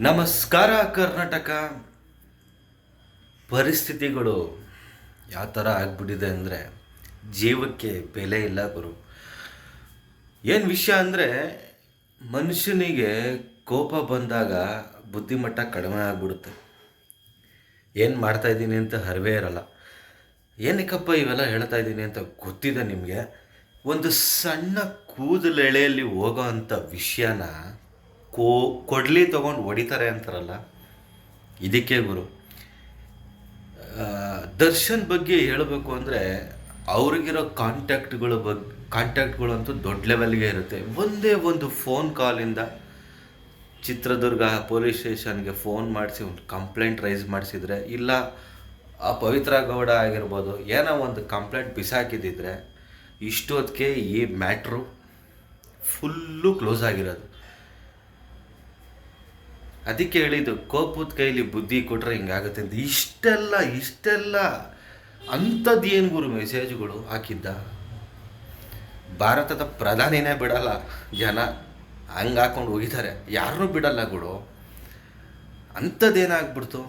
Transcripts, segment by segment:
ನಮಸ್ಕಾರ ಕರ್ನಾಟಕ. ಪರಿಸ್ಥಿತಿಗಳು ಯಾವ ಥರ ಆಗ್ಬಿಟ್ಟಿದೆ ಅಂದರೆ ಜೀವಕ್ಕೆ ಬೆಲೆ ಇಲ್ಲ ಗುರು. ಏನು ವಿಷಯ ಅಂದರೆ ಮನುಷ್ಯನಿಗೆ ಕೋಪ ಬಂದಾಗ ಬುದ್ಧಿಮಟ್ಟ ಕಡಿಮೆ ಆಗ್ಬಿಡುತ್ತೆ. ಏನು ಮಾಡ್ತಾ ಇದ್ದೀನಿ ಅಂತ ಹರಿವೇ ಇರಲ್ಲ. ಏನಕ್ಕಪ್ಪ ಇವೆಲ್ಲ ಹೇಳ್ತಾ ಇದ್ದೀನಿ ಅಂತ ಗೊತ್ತಿದೆ ನಿಮಗೆ. ಒಂದು ಸಣ್ಣ ಕೂದಲೆಳೆಯಲ್ಲಿ ಹೋಗೋ ಅಂಥ ವಿಷಯನ ಕೋ ಕೊಡ್ಲಿ ತೊಗೊಂಡು ಹೊಡಿತಾರೆ ಅಂತಾರಲ್ಲ? ಇದಕ್ಕೆ ಗುರು. ದರ್ಶನ್ ಬಗ್ಗೆ ಹೇಳಬೇಕು ಅಂದರೆ ಅವ್ರಿಗಿರೋ ಕಾಂಟ್ಯಾಕ್ಟ್ಗಳ ಬಗ್ಗೆ ಕಾಂಟ್ಯಾಕ್ಟ್ಗಳಂತೂ ದೊಡ್ಡ ಲೆವೆಲ್ಗೆ ಇರುತ್ತೆ. ಒಂದೇ ಒಂದು ಫೋನ್ ಕಾಲಿಂದ ಚಿತ್ರದುರ್ಗ ಪೊಲೀಸ್ ಸ್ಟೇಷನ್ಗೆ ಫೋನ್ ಮಾಡಿಸಿ, ಒಂದು ಕಂಪ್ಲೇಂಟ್ ರೈಸ್ ಮಾಡಿಸಿದರೆ, ಇಲ್ಲ, ಆ ಪವಿತ್ರ ಗೌಡ ಆಗಿರ್ಬೋದು, ಏನೋ ಒಂದು ಕಂಪ್ಲೇಂಟ್ ಬಿಸಾಕಿದ್ದಿದ್ರೆ ಇಷ್ಟೊತ್ತಿಗೆ ಈ ಮ್ಯಾಟ್ರು ಫುಲ್ಲು ಕ್ಲೋಸ್ ಆಗಿರೋದು. ಅದಕ್ಕೆ ಹೇಳಿದ್ದು, ಕೋಪದ ಕೈಲಿ ಬುದ್ಧಿ ಕೊಟ್ಟರೆ ಹಿಂಗಾಗುತ್ತೆ ಅಂತ. ಇಷ್ಟೆಲ್ಲ ಇಷ್ಟೆಲ್ಲ ಅಂಥದ್ದು ಏನು ಗುರು ಮೆಸೇಜ್ಗಳು ಹಾಕಿದ್ದ? ಭಾರತದ ಪ್ರಧಾನಿನೇ ಬಿಡಲ್ಲ, ಜನ ಹಂಗೆ ಹಾಕೊಂಡು ಹೋಗಿದ್ದಾರೆ. ಯಾರನ್ನೂ ಬಿಡಲ್ಲ ಗುಡು ಅಂಥದ್ದೇನಾಗ್ಬಿಡ್ತು?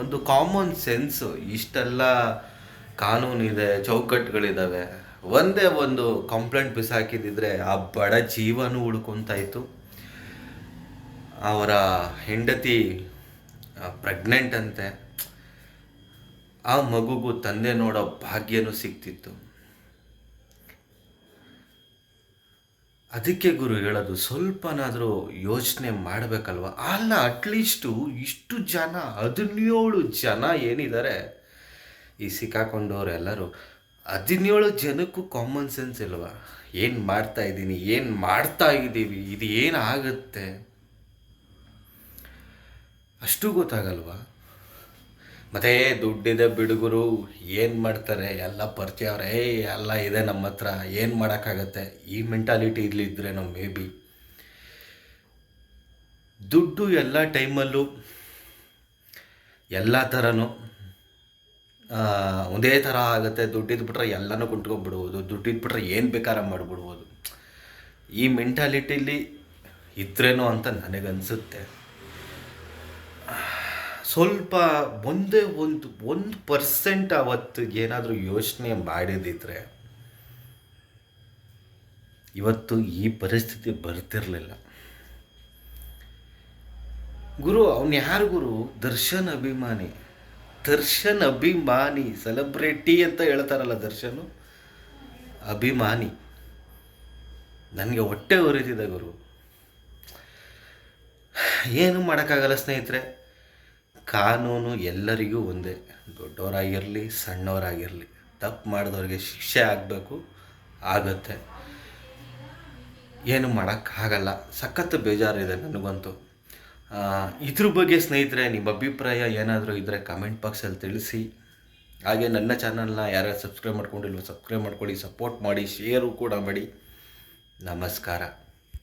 ಒಂದು ಕಾಮನ್ ಸೆನ್ಸು ಇಷ್ಟೆಲ್ಲ ಕಾನೂನಿದೆ ಚೌಕಟ್ಟುಗಳಿದ್ದಾವೆ ಒಂದೇ ಒಂದು ಕಂಪ್ಲೇಂಟ್ ಬಿಸಾಕಿದ್ದಿದ್ರೆ ಆ ಬಡ ಜೀವನೂ ಉಳ್ಕೊಂತಾಯಿತು ಅವರ ಹೆಂಡತಿ ಪ್ರೆಗ್ನೆಂಟ್ ಅಂತೆ, ಆ ಮಗುಗೂ ತಂದೆ ನೋಡೋ ಭಾಗ್ಯನೂ ಸಿಗ್ತಿತ್ತು. ಅದಕ್ಕೆ ಗುರು ಹೇಳೋದು, ಸ್ವಲ್ಪನಾದರೂ ಯೋಚನೆ ಮಾಡಬೇಕಲ್ವ? ಅಲ್ಲ ಅಟ್ಲೀಸ್ಟು ಇಷ್ಟು ಜನ, ಹದಿನೇಳು ಜನ ಏನಿದ್ದಾರೆ ಈ ಸಿಕ್ಕಾಕೊಂಡವರೆಲ್ಲರೂ, ಹದಿನೇಳು ಜನಕ್ಕೂ ಕಾಮನ್ ಸೆನ್ಸ್ ಇಲ್ವಾ? ಏನು ಮಾಡ್ತಾ ಇದ್ದೀನಿ, ಏನು ಮಾಡ್ತಾ ಇದ್ದೀವಿ, ಇದು ಏನಾಗುತ್ತೆ ಅಷ್ಟು ಗೊತ್ತಾಗಲ್ವಾ? ಮತ್ತೆ ದುಡ್ಡಿದೆ ಬಿಡುಗರು ಏನು ಮಾಡ್ತಾರೆ? ಎಲ್ಲ ಪರಿಚಯ ಅವ್ರೆ, ಏ, ಎಲ್ಲ ಇದೆ ನಮ್ಮ ಹತ್ರ ಏನು ಮಾಡೋಕ್ಕಾಗತ್ತೆ? ಈ ಮೆಂಟಾಲಿಟಿ ಇಲ್ಲಿದ್ದರೆ ನಾವು ಮೇ ಬಿ. ದುಡ್ಡು ಎಲ್ಲ ಟೈಮಲ್ಲೂ, ಎಲ್ಲ ಥರನೂ ಒಂದೇ ಥರ ಆಗುತ್ತೆ. ದುಡ್ಡಿದ್ದು ಬಿಟ್ರೆ ಎಲ್ಲನೂ ಕುಂಟ್ಕೊಂಡ್ಬಿಡ್ಬೋದು ದುಡ್ಡಿದ್ದು ಬಿಟ್ರೆ ಏನು ಬೇಕಾರ ಮಾಡಿಬಿಡ್ಬೋದು. ಈ ಮೆಂಟಾಲಿಟಿಲಿ ಇದ್ರೇನೋ ಅಂತ ನನಗನ್ಸುತ್ತೆ. ಸ್ವಲ್ಪ ಒಂದೇ, ಒಂದು ಒಂದು ಪರ್ಸೆಂಟ್ ಅವತ್ತು ಏನಾದರೂ ಯೋಚನೆ ಮಾಡಿದಿದ್ರೆ ಇವತ್ತು ಈ ಪರಿಸ್ಥಿತಿ ಬರ್ತಿರಲಿಲ್ಲ. ಗುರು, ಅವನು ಯಾರು ಗುರು? ದರ್ಶನ್ ಅಭಿಮಾನಿ. ದರ್ಶನ್ ಅಭಿಮಾನಿ ಸೆಲೆಬ್ರಿಟಿ ಅಂತ ಹೇಳ್ತಾರಲ್ಲ ದರ್ಶನು? ಅಭಿಮಾನಿ. ನನಗೆ ಹೊಟ್ಟೆ ಉರಿತಿದೆ ಗುರು. ಏನು ಮಾಡೋಕ್ಕಾಗಲ್ಲ ಸ್ನೇಹಿತರೆ? ಕಾನೂನು ಎಲ್ಲರಿಗೂ ಒಂದೇ. ದೊಡ್ಡವರಾಗಿರಲಿ, ಸಣ್ಣವರಾಗಿರಲಿ. ತಪ್ಪು ಮಾಡಿದವ್ರಿಗೆ ಶಿಕ್ಷೆ ಆಗಬೇಕು, ಆಗುತ್ತೆ. ಏನು ಮಾಡೋಕ್ಕಾಗಲ್ಲ ಸಖತ್ ಬೇಜಾರಿದೆ ನನಗಂತೂ. ಇದ್ರ ಬಗ್ಗೆ ಸ್ನೇಹಿತರೆ, ನಿಮ್ಮ ಅಭಿಪ್ರಾಯ ಏನಾದರೂ ಇದ್ದರೆ ಕಮೆಂಟ್ ಬಾಕ್ಸಲ್ಲಿ ತಿಳಿಸಿ. ಹಾಗೆ ನನ್ನ ಚಾನಲ್ನ ಯಾರ್ಯಾರು ಸಬ್ಸ್ಕ್ರೈಬ್ ಮಾಡ್ಕೊಂಡಿಲ್ವೋ ಸಬ್ಸ್ಕ್ರೈಬ್ ಮಾಡ್ಕೊಳ್ಳಿ ಸಪೋರ್ಟ್ ಮಾಡಿ ಶೇರು ಕೂಡ ಮಾಡಿ. ನಮಸ್ಕಾರ.